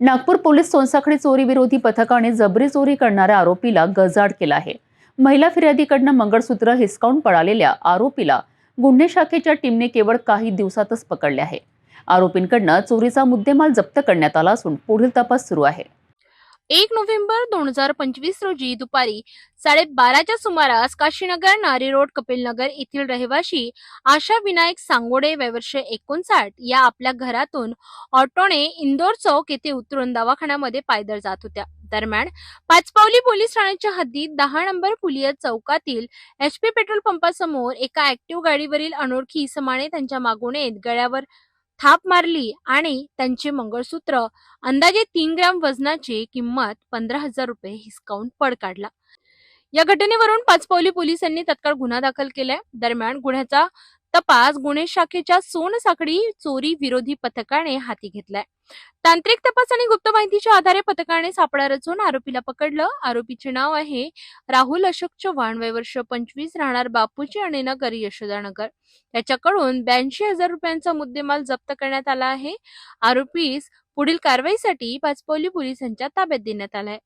Nagpur police सोनसाखळी चोरी विरोधी पथकाने जबरी चोरी करणाऱ्या आरोपीला गजाड केला आहे. महिला फिर्यादीकडनं मंगळसूत्र हिसकावून पळालेल्या आरोपीला गुन्हे शाखेच्या टीमने केवळ काही दिवसातच पकडले आहे. आरोपींकडनं चोरीचा मुद्देमाल जप्त करण्यात आला असून पुढील तपास सुरू आहे. एक नोव्हेंबर दोन हजार पंचवीस रोजी दुपारी साडेबाराच्या सुमारास काशीनगर नारी रोड कपिलनगर येथील रहिवाशी आशा विनायक सांगोडे वयवर्ष एकोणसाठ या आपल्या घरातून ऑटोने इंदोर चौक येथे उतरून दवाखान्यामध्ये पायदळ जात होत्या. दरम्यान पाचपावली पोलीस ठाण्याच्या हद्दीत दहा नंबर पुलिया चौकातील एच पी पेट्रोल पंपासमोर एका ऍक्टिव्ह गाडीवरील अनोळखी इसमाने त्यांच्या मागून येत गळ्यावर थाप मारली आणि त्यांचे मंगळसूत्र अंदाजे तीन ग्रॅम वजनाची किंमत पंधरा हजार रुपये हिसकावून पळ काढला. या घटनेवरून पाचपावली पोलिसांनी तत्काळ गुन्हा दाखल केलाय. दरम्यान गुन्ह्याचा तपास गुन्हे शाखेच्या सोनसाखळी चोरी विरोधी पथकाने हाती घेतलाय. तांत्रिक तपास आणि गुप्त माहितीच्या आधारे पथकाने सापळा रचून आरोपीला पकडलं. आरोपीचे नाव आहे राहुल अशोक चव्हाण. वयवर्ष पंचवीस राहणार बापूजी आणि नगर यशोदानगर त्याच्याकडून ब्याऐंशी हजार रुपयांचा मुद्देमाल जप्त करण्यात आला आहे. आरोपीस पुढील कारवाईसाठी पाचपौली पोलिसांच्या ताब्यात देण्यात आलाय.